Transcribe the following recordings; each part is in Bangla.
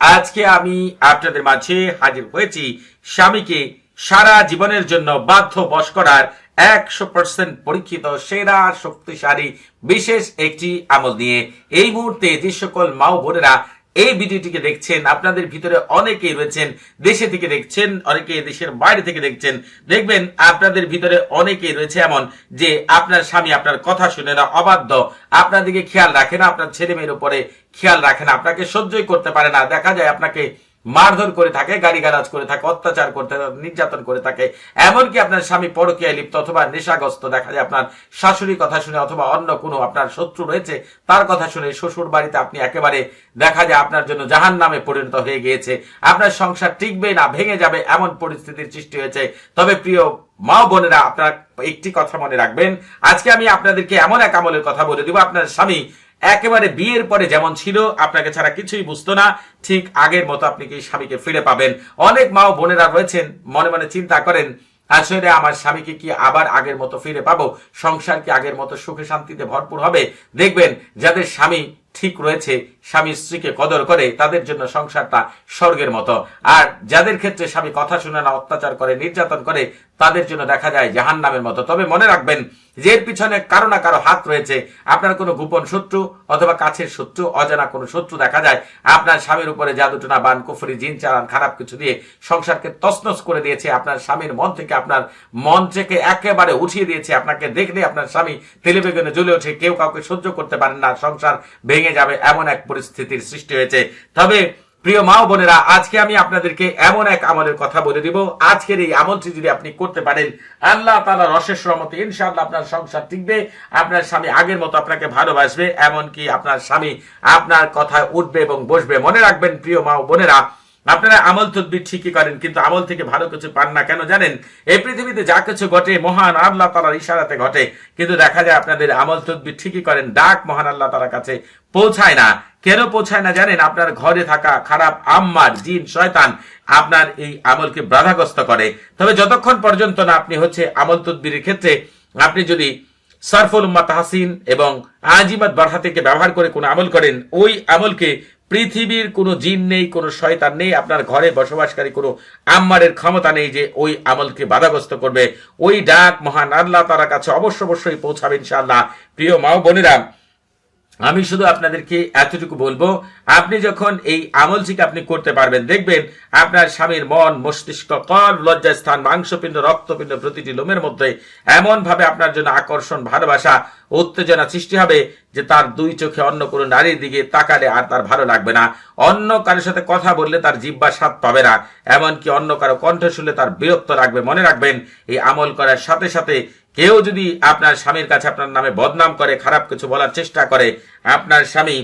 আজকে আমি মাঝে হাজির হয়েছি স্বামীকে সারা জীবনের জন্য বাধ্য বশ করার একশো পার্সেন্ট পরীক্ষিত, সেরা, শক্তিশালী, বিশেষ একটি আমল নিয়ে এই মুহূর্তে যে সকল মা বোনেরা এই ভিডিওটিকে দেখছেন, আপনাদের ভিতরে অনেকেই রয়েছেন, দেশে থেকে দেখছেন অনেকে দেশের বাইরে থেকে দেখছেন। দেখবেন, আপনাদের ভিতরে অনেকেই রয়েছে এমন যে আপনার স্বামী আপনার কথা শুনে না, অবাধ্য। আপনাদেরকে খেয়াল রাখে না, আপনার ছেলে মেয়ের উপরে খেয়াল রাখে না, আপনাকে সহ্যই করতে পারে না। দেখা যায় আপনাকে মারধর করে থাকে গাড়ি গালাজ করে থাকে, অত্যাচার করতে নির্যাতন করে থাকে। এমনকি আপনার স্বামী পরকীয়ায় লিপ্ত অথবা নেশাগ্রস্ত দেখা যায়। আপনার শাশুড়ি কথা শুনে অথবা অন্য কোনো আপনার শত্রু রয়েছে, তার কথা শুনে শ্বশুর বাড়িতে আপনি একেবারে দেখা যায় আপনার জন্য জাহান নামে পরিণত হয়ে গিয়েছে। আপনার সংসার টিকবে না, ভেঙে যাবে, এমন পরিস্থিতির সৃষ্টি হয়েছে। তবে প্রিয় মা বোনেরা, আপনার একটি কথা মনে রাখবেন। আজকে আমি আপনাদেরকে এমন এক আমলের কথা বলে দিব, আপনার স্বামী একেবারে বিয়ের পরে যেমন ছিল, আপনাকে ছাড়া কিছুই বুঝতো না। ঠিক আগের মতো আপনি কি স্বামীকে ফিরে পাবেন? অনেক মা ও বোনেরা রয়েছেন, মনে মনে চিন্তা করেন, আসলে আমার স্বামীকে কি আবার আগের মতো ফিরে পাবো? সংসার কি আগের মতো সুখে শান্তিতে ভরপুর হবে? দেখবেন, যাদের স্বামী ঠিক রয়েছে স্বামী স্ত্রীকে কদর করে, তাদের জন্য সংসারটা স্বর্গের মতো। আর যাদের ক্ষেত্রে স্বামী কথা শুনে না, অত্যাচার করে, নির্যাতন করে, তাদের জন্য দেখা যায় জাহান নামের মতো। তবে মনে রাখবেন, যে এর পিছনে কারও না কারও হাত রয়েছে। আপনার কোনো গোপন শত্রু অথবা কাছের শত্রু, অজানা কোনো শত্রু দেখা যায়। আপনার স্বামীর উপরে জাদুটনা, বান, কুফরি, জিন, চালান, খারাপ কিছু দিয়ে সংসারকে তসনস করে দিয়েছে। আপনার স্বামীর মন থেকে আপনার মন থেকে একেবারে উঠিয়ে দিয়েছে। আপনাকে দেখলে আপনার স্বামী তেলেবেগুনে জ্বলে ওঠে। কেউ কাউকে সহ্য করতে পারেন না। সংসার ভেঙে যাবে এমন এক পরিস্থিতির সৃষ্টি হয়েছে। তবে প্রিয় মা বোনেরা, আজকে আমি আপনাদেরকে এমন এক আমলের কথা বলে দিব। আজকের এই আমলটি যদি আপনি করতে পারেন, আল্লাহ তালা রসের রহমতে ইনশাআল্লাহ আপনার সংসার টিকবে, আপনার স্বামী আগের মতো আপনাকে ভালোবাসবে, এমনকি আপনার স্বামী আপনার কথায় উঠবে এবং বসবে। মনে রাখবেন প্রিয় মা বোনেরা আপনারা আমল তদবির ঠিকই করেন, কিন্তু আমল থেকে ভালো কিছু পান না। কেন জানেন? এই পৃথিবীতে যা কিছু ঘটে, মহান আল্লাহ তালার ইশারাতে ঘটে। কিন্তু দেখা যায় আপনাদের আমল তদবির ঠিকই করেন, ডাক মহান আল্লাহ তালার কাছে পৌঁছায় না। কেন পৌঁছায় না জানেন? আপনার ঘরে থাকা খারাপ আম্মার জিন, শয়তান আপনার এই আমলকে বাধাগ্রস্ত করে। তবে যতক্ষণ পর্যন্ত না আপনি হচ্ছে আমল তদবিরের ক্ষেত্রে আপনি যদি সারফুল উম্মা তাহসিন এবং আজিমাত বারহা থেকে ব্যবহার করে কোনো আমল করেন, ওই আমলকে পৃথিবীর কোনো জিন নেই, কোনো শয়তান নেই, আপনার ঘরে বসবাসকারী কোনো আম্মারের ক্ষমতা নেই যে ওই আমলকে বাধাগ্রস্ত করবে। ওই ডাক মহান আল্লাহ তার কাছে অবশ্য অবশ্যই পৌঁছাবেন ইনশাআল্লাহ। প্রিয় মা বোনেরা আমি শুধু আপনাদেরকে এতটুকু বলব, আপনি যখন এই আমলটিকে আপনি করতে পারবেন, দেখবেন আপনার স্বামীর মন, মস্তিষ্ক কল লজ্জাস্থান, মাংসপিণ্ড, রক্তপিণ্ড প্রতিটি লোমের মধ্যে এমন ভাবে আপনার জন্য আকর্ষণ, ভালোবাসা, উত্তেজনা সৃষ্টি হবে যে তার দুই চোখে অন্য কোনো নারীর দিকে তাকালে আর তার ভালো লাগবে না। অন্য কারোর সাথে কথা বললে তার জিব্বা স্বাদ পাবে না, এমনকি অন্য কারও কণ্ঠ শুনলে তার বিরক্ত লাগবে, মনে রাখবেন, এই আমল করার সাথে সাথে কেউ যদি আপনার স্বামীর কাছে আপনার নামে বদনাম করে, খারাপ কিছু বলার চেষ্টা করে, আপনার স্বামী,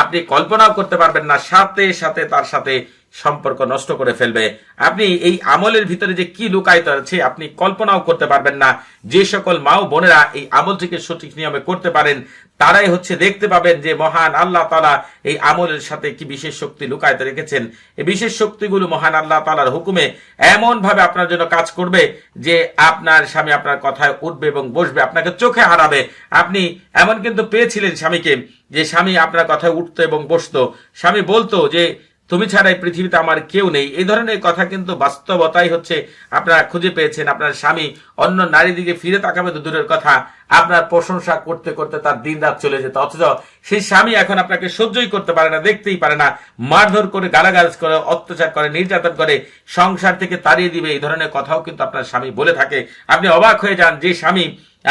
আপনি কল্পনাও করতে পারবেন না, সাথে সাথে তার সাথে সম্পর্ক নষ্ট করে ফেলবে। আপনি এই আমলের ভিতরে যে কি লুকায়িত আছে, আপনি কল্পনাও করতে পারবেন না। যে সকল মা ও বোনেরা এই আমলটিকে সঠিক নিয়মে করতে পারেন, তারাই হচ্ছে দেখতে পাবেন যে মহান আল্লাহ তালা এই আমলের সাথে কি বিশেষ শক্তি লুকায়িত রেখেছেন। এই বিশেষ শক্তিগুলো মহান আল্লাহ তালার হুকুমে এমন ভাবে আপনার জন্য কাজ করবে যে আপনার স্বামী আপনার কথায় উঠবে এবং বসবে, আপনাকে চোখে হারাবে। আপনি এমন কিন্তু পেয়েছিলেন স্বামীকে যে স্বামী আপনার কথায় উঠতো এবং বসতো। স্বামী বলতো যে তুমি ছাড়া এই পৃথিবীতে আমার কেউ নেই। এই ধরনের কথা কিন্তু বাস্তবতাই হচ্ছে আপনারা খুঁজে পেয়েছেন। আপনার স্বামী অন্য নারী দিকে ফিরে তাকাবে তো দূরের কথা। আপনার প্রশংসা করতে করতে তার দিন রাত চলে যেত। অথচ সেই স্বামী এখন আপনাকে সহ্যই করতে পারে না, দেখতেই পারে না। মারধর করে গালাগালাজ করে, অত্যাচার করে, নির্যাতন করে, সংসার থেকে তাড়িয়ে দিবে। এই ধরনের কথাও কিন্তু আপনার স্বামী বলে থাকে। আপনি অবাক হয়ে যান, যে স্বামী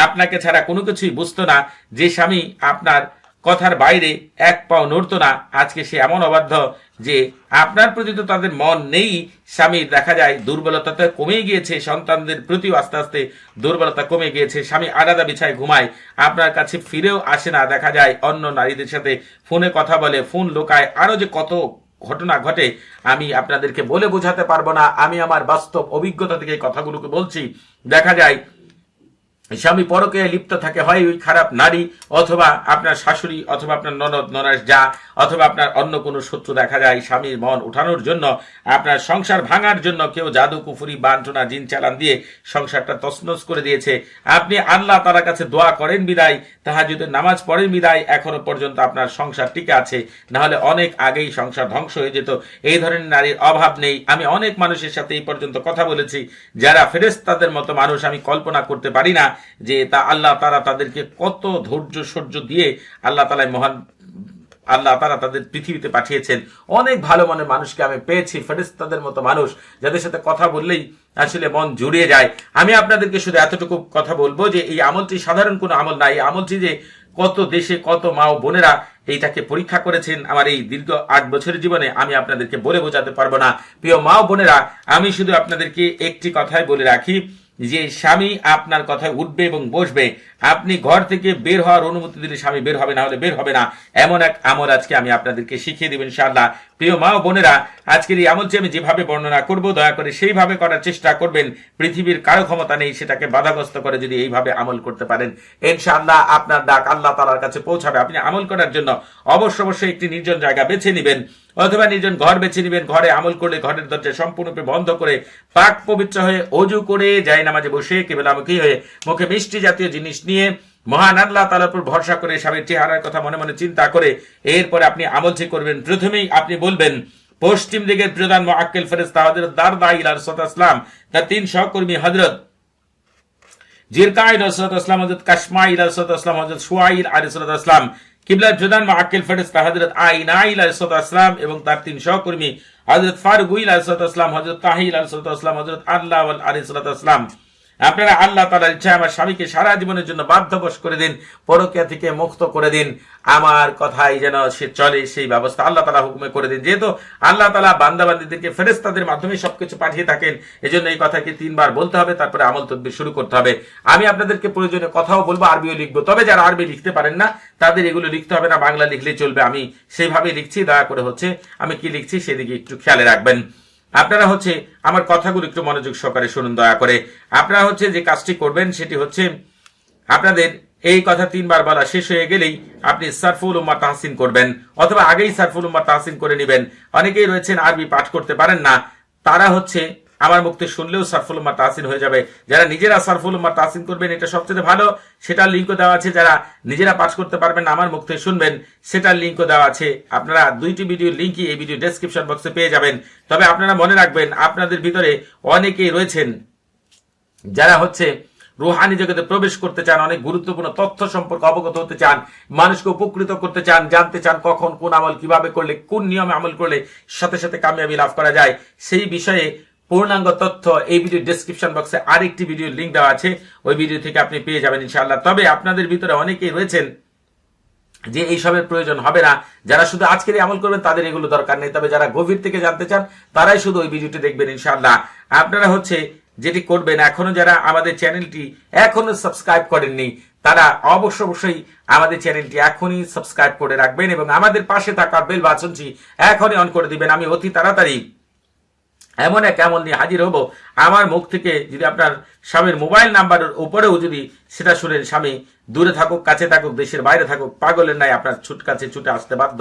আপনাকে ছাড়া কোনো কিছুই বুঝতো না। যে স্বামী আপনার কথার বাইরে এক পাও নড়তো না। আজকে সে এমন অবাধ্য যে আপনার প্রতি তো তাদের মন নেই। স্বামী দেখা যায়, দুর্বলতা কমে গিয়েছে। সন্তানদের প্রতিও আস্তে আস্তে দুর্বলতা কমে গিয়েছে। স্বামী আলাদা বিছায় ঘুমায়, আপনার কাছে ফিরেও আসে না। দেখা যায়, অন্য নারীদের সাথে ফোনে কথা বলে, ফোন লোকায় আরও যে কত ঘটনা ঘটে, আমি আপনাদেরকে বলে বোঝাতে পারব না। আমি আমার বাস্তব অভিজ্ঞতা থেকে কথাগুলোকে বলছি। দেখা যায় স্বামী পরকে লিপ্ত থাকে, হয় ওই খারাপ নারী অথবা আপনার শাশুড়ি অথবা আপনার ননদ, ননাস, যা অথবা আপনার অন্য কোনো শত্রু দেখা যায় স্বামীর মন উঠানোর জন্য, আপনার সংসার ভাঙার জন্য কেউ জাদু, কুফুরি বান্টনা জিন চালান দিয়ে সংসারটা তছনছ করে দিয়েছে। আপনি আল্লাহ তার কাছে দোয়া করেন বিদায় তাহাজুদের নামাজ পড়েন বিদায়, এখনও পর্যন্ত আপনার সংসার টিকে আছে। না হলে অনেক আগেই সংসার ধ্বংস হয়ে যেত। এই ধরনের নারীর অভাব নেই। আমি অনেক মানুষের সাথে এই পর্যন্ত কথা বলেছি। যারা ফেরেস্তাদের মতো মানুষ, আমি কল্পনা করতে পারি না যে তা আল্লাহ তারা তাদেরকে কত ধৈর্য, সহ্য দিয়ে আল্লাহ তালায় মহান আল্লাহ তারা তাদের পৃথিবীতে পাঠিয়েছেন। অনেক ভালো মনের মানুষকে আমি পেয়েছি ফেরেস্তাদের মতো মানুষ, যাদের সাথে কথা বললেই আসলে মন জুড়িয়ে যায়। আমি আপনাদেরকে শুধু এতটুকু কথা বলব যে, এই আমলটি সাধারণ কোনো আমল না। এই আমলটি যে কত দেশে কত মা ও বোনেরা এইটাকে পরীক্ষা করেছেন, আমার এই দীর্ঘ আট বছরের জীবনে আমি আপনাদেরকে বলে বোঝাতে পারব না। প্রিয় মা ও বোনেরা, আমি শুধু আপনাদেরকে একটি কথাই বলে রাখি। যে স্বামী আপনার কথায় উঠবে এবং বসবে, আপনি ঘর থেকে বের হওয়ার অনুমতি দিলে স্বামী বের হবে না হলে বের হবে না। এমন এক আমল আজকে আমি আপনাদেরকে শিখিয়ে দেবেন ইনশাআল্লাহ। প্রিয় মা ও বোনেরা, আজকের এই আমলটি আমি যেভাবে বর্ণনা করব, দয়া করে সেইভাবে করার চেষ্টা করবেন। পৃথিবীর কারও ক্ষমতা নেই, সেটাকে বাধাগ্রস্ত করে যদি এইভাবে আমল করতে পারেন। ইনশাআল্লাহ আপনার ডাক আল্লাহ তালার কাছে পৌঁছাবে। আপনি আমল করার জন্য অবশ্য অবশ্যই একটি নির্জন জায়গা বেছে নেবেন, অথবা নির্জন ঘর বেছে নেবেন। ঘরে আমল করলে ঘরের দরজা সম্পূর্ণরূপে বন্ধ করে পাক পবিত্র হয়ে অজু করে যায় নামাজে বসে কেবল কেবলামুখী হয়ে মুখে মিষ্টি জাতীয় জিনিস নিয়ে মহান আল্লাহ তালার উপর ভরসা করে স্বামীর চেহারার কথা মনে মনে চিন্তা করে এরপরে আপনি আমলটি করবেন, প্রথমেই আপনি বলবেন, পশ্চিম দিকের প্রধান মোয়াক্কেল ফেরেস্তা হজরত দারদা ইলার সতাসলাম তার তিন সহকর্মী হজরত জিরকাইল রসরত আসলাম হজরত আসলাম হজরত সুয়াইল আলিসরত আসলাম কিবলার প্রধান হজরত আলিসরত আসলাম এবং তার তিন সহকর্মী হজরত আলিসরত আসলাম হজরত তাহিল আসলাম হজরত আল্লাহ আলিসরত আসলাম আপনারা আল্লাহ তালার ইচ্ছা আমার স্বামীকে সারা জীবনের জন্য বাধ্যবশ করে দিন, পরকিয়া থেকে মুক্ত করে দিন। আমার কথাই যেন সে চলে, সেই ব্যবস্থা আল্লাহ তালা হুকুমে করে দিন। যেহেতু আল্লাহ তালা বান্দাবান্দিদেরকে ফেরেস্তাদের মাধ্যমে সবকিছু পাঠিয়ে থাকেন, এজন্য এই কথাকে তিনবার বলতে হবে, তারপরে আমল তদ্বির শুরু করতে হবে। আমি আপনাদেরকে প্রয়োজনে কথাও বলব, আরবিও লিখব, তবে যারা আরবি লিখতে পারেন না, তাদের এগুলো লিখতে হবে না, বাংলা লিখলেই চলবে। আমি সেইভাবে লিখছি, দয়া করে হচ্ছে, আমি কি লিখছি সেদিকে একটু খেয়ালে রাখবেন। আপনারা হচ্ছে আমার কথাগুলো একটু মনোযোগ সহকারে শুনুন, দয়া করে। আপনারা হচ্ছে যে কাজটি করবেন সেটি হচ্ছে, আপনাদের এই কথা তিনবার বলা শেষ হয়ে গেলেই আপনি সারফুল উম্মা তাহসিন করবেন, অথবা আগেই সারফুল উম্মা তাহসিন করে নেবেন। অনেকেই রয়েছেন আরবি পাঠ করতে পারেন না, তারা হচ্ছে আমার মুক্তি শুনলেও সারফুল উম্মা তাহসিন হয়ে যাবে। যারা নিজেরা সারফুল উম্মা তাহসিন করবেন, এটা সবচেয়ে ভালো। সেটার লিঙ্কও দেওয়া আছে, যারা নিজেরা পাঠ করতে পারবেন, আমার মুক্তি শুনবেন সেটার লিঙ্কও দেওয়া আছে। আপনারা দুইটি ভিডিও লিঙ্কই এই ভিডিও ডেসক্রিপশন বক্সে পেয়ে যাবেন। তবে আপনারা মনে রাখবেন, আপনাদের ভিতরে অনেকেই রয়েছেন যারা হচ্ছে রুহানি জগতে প্রবেশ করতে চান, অনেক গুরুত্বপূর্ণ তথ্য সম্পর্কে অবগত হতে চান, মানুষকে উপকৃত করতে চান, জানতে চান কখন, কোন আমল কীভাবে করলে, কোন নিয়মে আমল করলে সাথে সাথে কামিয়াবি লাভ করা যায়। সেই বিষয়ে পূর্ণাঙ্গ তথ্য এই ভিডিও ডেসক্রিপশন বক্সে আরেকটি ভিডিও লিঙ্ক দেওয়া আছে। ওই ভিডিও থেকে আপনি পেয়ে যাবেন ইনশাআল্লাহ। তবে আপনাদের ভিতরে অনেকেই রয়েছেন যে এইসবের প্রয়োজন হবে না। যারা শুধু আজকের আমল করবেন, তাদের এগুলো দরকার নেই। তবে যারা গভীর থেকে জানতে চান, তারাই শুধু ওই ভিডিওটি দেখবেন ইনশাআল্লাহ। আপনারা হচ্ছে যেটি করবেন, এখনও যারা আমাদের চ্যানেলটি এখনও সাবস্ক্রাইব করেননি, তারা অবশ্য অবশ্যই আমাদের চ্যানেলটি এখনই সাবস্ক্রাইব করে রাখবেন এবং আমাদের পাশে থাকা বেল বাচনটি এখনই অন করে দিবেন। আমি অতি তাড়াতাড়ি এমন এক এমন নিয়ে হাজির হব। আমার মুখ থেকে যদি আপনার স্বামীর মোবাইল নাম্বারের উপরেও যদি সেটা শুনেন, স্বামী দূরে থাকুক, কাছে থাকুক, দেশের বাইরে থাকুক, পাগলের নাই আপনার ছুট কাছে ছুটে আসতে বাধ্য।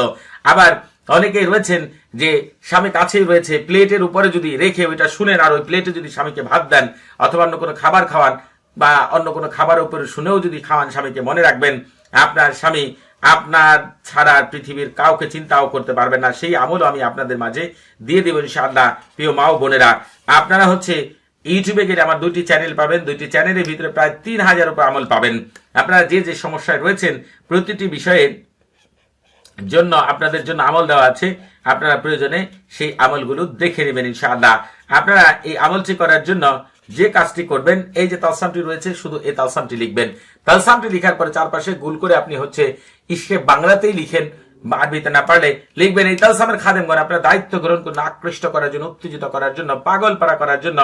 আবার অনেকেই রয়েছেন যে স্বামী কাছেই রয়েছে, প্লেটের উপরে যদি রেখে ওইটা শুনেন আর ওই প্লেটে যদি স্বামীকে ভাত দেন অথবা অন্য কোনো খাবার খাওয়ান বা অন্য কোনো খাবারের উপরে শুনেও যদি খাওয়ান স্বামীকে মনে রাখবেন, আপনার স্বামী আপনার ছাড়া পৃথিবীর কাউকে চিন্তাও করতে পারবেন না। সেই আমলও আমি আপনাদের মাঝে দিয়ে দেব ইনশাআল্লাহ, প্রিয় মা ও বোনেরা। আপনারা হচ্ছে ইউটিউবে গেলে আমার দুইটি চ্যানেল পাবেন। দুইটি চ্যানেলের ভিতরে প্রায় তিন হাজার উপর আমল পাবেন। আপনারা যে যে সমস্যায় রয়েছেন, প্রতিটি বিষয়ে জন্য, আপনাদের জন্য আমল দেওয়া আছে। আপনারা প্রয়োজনে সেই আমলগুলো দেখে নেবেন ইনশাআল্লাহ। আপনারা এই আমলটি করার জন্য যে কাজটি করবেন, এই যে তালসামটি রয়েছে, শুধু এই তালসামটি লিখবেন। তালসামটি লিখার পরে চারপাশে গুল করে আপনি হচ্ছে ইসকে বাংলাতেই লিখেন, আরবিতে না পারলে লিখবেন। এই তালসামের খাদেমগণ আপনার দায়িত্ব গ্রহণ করুন, আকৃষ্ট করার জন্য, উত্তেজিত করার জন্য, পাগল পাড়া করার জন্য।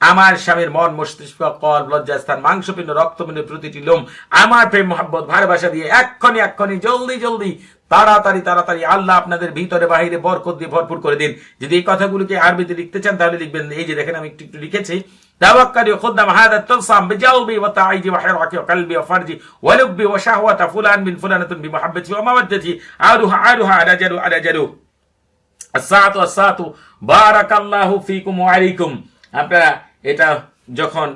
আমার স্বামীর মন, মস্তিষ্ক, কল, লজ্জাস্থান, মাংসপিণ্ড রক্তপিণ্ড প্রতিটি লোম, আমার প্রেম, মহাব্বত, ভালোবাসা দিয়ে এক্ষণি এক্ষণি জলদি জলদি, তাড়াতাড়ি তাড়াতাড়ি আল্লাহ আপনাদের ভিতরে, বাহিরে বরকত দিয়ে ভরপুর করে দিন। যদি এই কথাগুলোকে আরবিতে লিখতে চান, তাহলে লিখবেন, এই যে দেখেন আমি একটু একটু লিখেছি। توكلي قدام هذا التلصم بقلبي وتعيدي وحركي وقلبي وفرجي ولبي وشهوة فلان من فلانة بمحبتي ومودتي عادها عادها على جلو على جلو الساعة الساعة بارك الله فيكم وعليكم আপনারা এটা যখন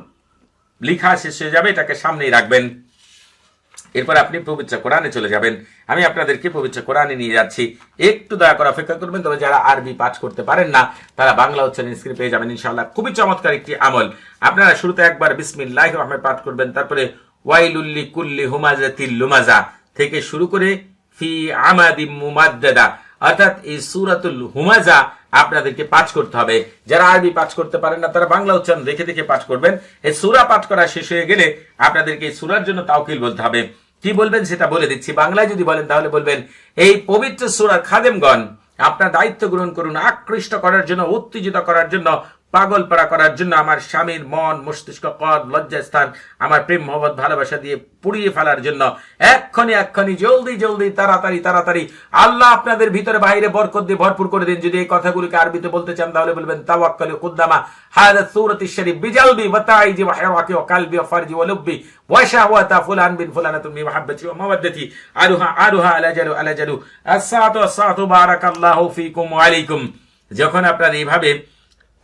লেখা শেষ হয়ে যাবে এটাকে সামনেই রাখবেন এরপর আপনি পবিত্র কোরআনে চলে যাবেন। আমি আপনাদেরকে পবিত্র কোরআনে নিয়ে যাচ্ছি। একটু দয়া করে অপেক্ষা করবেন, তবে যারা আরবি পাঠ করতে পারেন না, তারা বাংলা উচ্চারণ স্ক্রিন পেয়ে যাবেন, ইনশাআল্লাহ। খুবই চমৎকার একটি আমল। আপনারা শুরুতে একবার বিসমিল্লাহ রহমান পাঠ করবেন, তারপরে ওয়াইলুল্লি কুল্লি হুমাজাতিল লুমাজা থেকে শুরু করে ফি আমাদি অর্থাৎ এই সুরাতুল হুমাজা আপনাদেরকে পাঠ করতে হবে। যারা আরবি পাঠ করতে পারেন না, তারা বাংলা উচ্চারণ দেখে দেখে পাঠ করবেন। এই সুরা পাঠ করা শেষ হয়ে গেলে আপনাদেরকে এই সুরার জন্য তাওকিল বলতে হবে। কি বলবেন সেটা বলে দিচ্ছি। বাংলায় যদি বলেন, তাহলে বলবেন, এই পবিত্র সুরার খাদেমগণ, আপনার দায়িত্ব গ্রহণ করুন, আকৃষ্ট করার জন্য, উত্তেজিত করার জন্য পাগল পাড়া করার জন্য আমার স্বামীর মন, মস্তিষ্ক, কদ, লজ্জাস্থান, আমার প্রেম, মহব্বত, ভালোবাসা দিয়ে পুড়িয়ে ফেলার জন্য এক্ষণি এক্ষণি জলদি জলদি, তাড়াতাড়ি তাড়াতাড়ি আল্লাহ আপনাদের ভিতরে বাইরে বরকত দিয়ে ভরপুর করে দিন। যদি এই কথাগুলিকে আরবিতে বলতে চান, তাহলে বলবেন, তাওয়াক্কালি কুদ্দামা হাদা সূরাতি শরীফ বিজালবি ওয়া তাইজি ওয়া হিরাকি ওয়া কালবি ওয়া ফারজি ওয়া লুব্বি ওয়া শাহওয়াতা ফুলান বিন ফুলানাতুন মি মাহাব্বতি ওয়া মাওয়াদ্দাতি আরুহা আরুহা আলা জালু আলা জালু। আসসাতু আসসাতু বারাকাল্লাহু ফিকুম ওয়া আলাইকুম। যখন আপনারা এইভাবে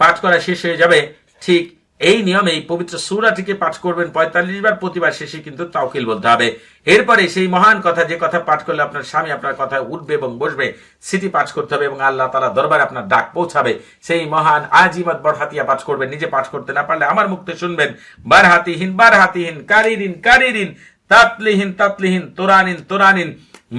পাঠ করা শেষ হয়ে যাবে। ঠিক এই নিয়মে এই পবিত্র সুরাটিকে পাঠ করবেন পঁয়তাল্লিশ বার, প্রতিবার শেষে কিন্তু তাওকিল বলতে হবে। এরপরে সেই মহান কথা, যে কথা পাঠ করলে আপনার স্বামী আপনার কথা উঠবে এবং বসবে, সেটি পাঠ করতে হবে এবং আল্লাহ তালা দরবারে আপনার ডাক পৌঁছাবে। সেই মহান আজিমত বরহাতিয়া পাঠ করবেন, নিজে পাঠ করতে না পারলে আমার মুক্তি শুনবেন। বারহাতিহীন বারহাতিহীন, কারিরিন কারিরিন, তাতলিহীন তাতলিহীন, তোরানিন তোরানিন,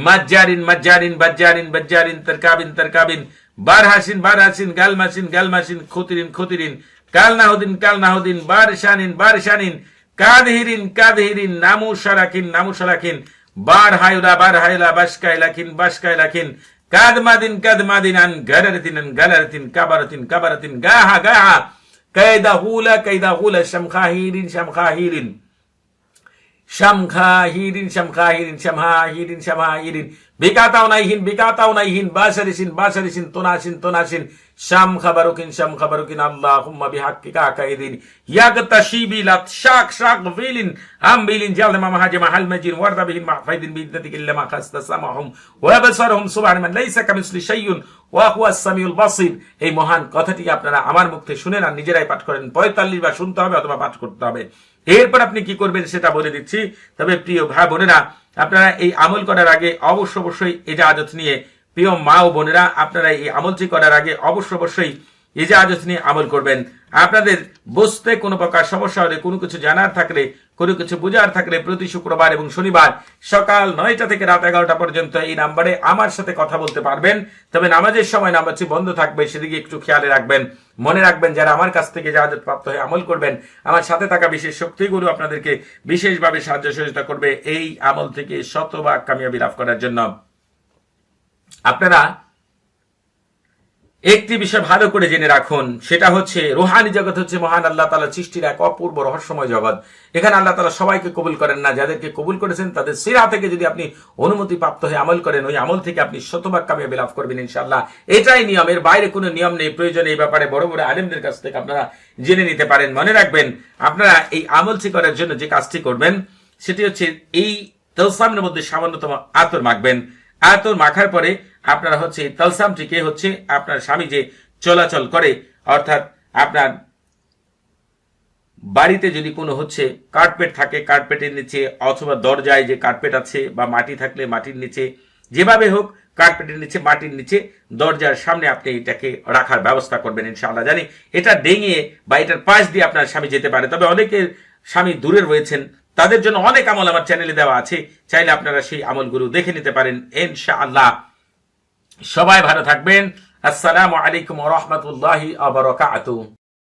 মাজ্জারিন মাজ্জারিন, বাজ্জারিন বাজ্জারিন, তরকাবিন তরকাবিন বারহাসিন বারহাসিন গালমাসিন গালমাসিন খতিরিন খতিরিন কালনাহুদিন কালনাহুদিন বারশানিন বারশানিন কাদহিরিন কাদহিরিন নামু সারাকিন নামু সারাকিন বার হায়ুলা বার হায়ুলা বাসকাইলাকিন বাসকাইলাকিন কাদমাদিন কাদমাদিন, আন গারারতিন আন গালারতিন, কাবারতিন কাবারতিন, গাহা গাহা, কায়দা হুলা কায়দা হুলা, শামখাহিরিন শামখাহিরিন শামখাহিরিন শামখাহিরিন, শামহাহিরিন শামহাহিরিন বিকাতাও নাইহিন বিকাতাও নাইহিন বাসারিসিন বাসারিসিন তোনাসিন তোনাসিন শাম খাবারুকিন শাম খাবারুকিন, আল্লাহুম্মা বিহাক্কিকা কাইদিন ইয়াগতাশি বিলাক শাক শাক ফিলিন আম বিলিন জালনা মা মাহাজে মাহাল মাজিন, ওয়ারদা বিহিন মাহফাইদিন বিদ্দাতিক ইল্লা মা খাস্তা সামাহুম। ওয়া বাসারহুম সুবহান মান লাইসা কামিসলি শাইউন, ওয়া হুয়া সামিউল বাসির। এই মহান কথাটি আপনারা আমার মুখ থেকে শুনেন আর নিজেরাই পাঠ করেন। 45 বার শুনতে হবে অথবা পাঠ করতে হবে। এরপর আপনি কি করবেন সেটা বলে দিচ্ছি। তবে প্রিয় ভাই বোনেরা আপনারা এই আমল করার আগে অবশ্য অবশ্যই এজাজত নিয়ে প্রিয় মা ও বোনেরা, আপনারা এই আমলটি করার আগে অবশ্য অবশ্যই এজাহাজত নিয়ে আমল করবেন। আপনাদের বসতে কোনো প্রকার সমস্যা হলে, কোনো কিছু জানার থাকলে, কোনো কিছু বোঝার থাকলে প্রতি শুক্রবার এবং শনিবার সকাল নয়টা থেকে রাত এগারোটা পর্যন্ত এই নাম্বারে আমার সাথে কথা বলতে পারবেন। তবে নামাজের সময় নাম্বারটি বন্ধ থাকবে, সেদিকে একটু খেয়ালে রাখবেন। মনে রাখবেন, যারা আমার কাছ থেকে জাহাজত প্রাপ্ত হয়ে আমল করবেন, আমার সাথে থাকা বিশেষ শক্তিগুলো আপনাদেরকে বিশেষভাবে সাহায্য সহযোগিতা করবে এই আমল থেকে শতভাগ কামিয়াবি লাভ করার জন্য। আপনারা একটি বিষয় ভালো করে জেনে রাখুন, সেটা হচ্ছে রোহানি জগৎ হচ্ছে মহান আল্লাহ তালা সৃষ্টির এক অপূর্ব রহস্যময় জগৎ। এখানে আল্লাহ তালা সবাইকে কবুল করেন না, যাদেরকে কবুল করেছেন তাদের সিরা থেকে যদি আপনি অনুমতি প্রাপ্ত হয়ে আমল করেন, ওই আমল থেকে আপনি শতভাগ কামিয়াবি লাভ করবেন ইনশাল্লাহ এটাই নিয়ম, এর বাইরে কোনো নিয়ম নেই, প্রয়োজন এই ব্যাপারে বড় বড় আলেমদের কাছ থেকে আপনারা জেনে নিতে পারেন। মনে রাখবেন, আপনারা এই আমলটি করার জন্য যে কাজটি করবেন, সেটি হচ্ছে এই তলসামের মধ্যে সামান্যতম আতর মাখবেন। আতর মাখার পরে আপনারা হচ্ছে এই তলসামটিকে হচ্ছে, আপনার স্বামী যে চলাচল করে, অর্থাৎ আপনার বাড়িতে যদি কোনো হচ্ছে কার্পেট থাকে, কার্পেটের নিচে অথবা দরজায় যে কার্পেট আছে বা মাটি থাকলে মাটির নিচে, যেভাবে হোক কার্পেটের নিচে, মাটির নিচে, দরজার সামনে আপনি এটাকে রাখার ব্যবস্থা করবেন ইনশাআল্লাহ। জানি এটা ডেঙিয়ে বা এটার পাশ দিয়ে আপনার স্বামী যেতে পারে, তবে অনেকের স্বামী দূরে রয়েছেন, তাদের জন্য অনেক আমল আমার চ্যানেলে দেওয়া আছে, চাইলে আপনারা সেই আমলগুলো দেখে নিতে পারেন ইনশাআল্লাহ। সবাই ভালো থাকবেন। আসসালামু আলাইকুম রহমতুল্লাহি আবরকাত